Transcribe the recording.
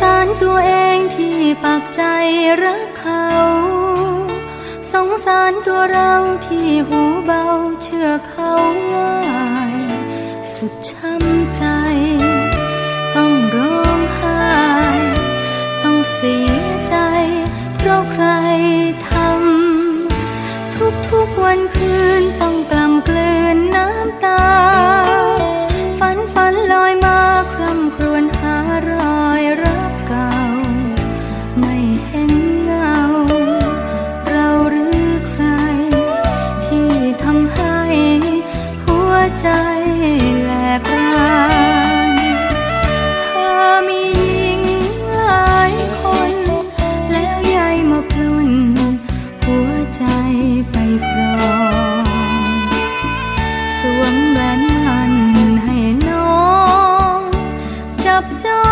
สารตัวเองที่ปักใจรักเขา สงสารตัวเราที่หูเบาเชื่อเขาง่าย สุดช้ำใจ ต้องร้องไห้ ต้องเสียใจ เพราะใครทำทุกๆวันคืนต้องกล่ำกลืนน้ำตา ใจและปราเธอมีหญิงหลายคน แล้วยายมาปลนหัวใจไปครองสวมแหวนันให้น้อง จับจ้อง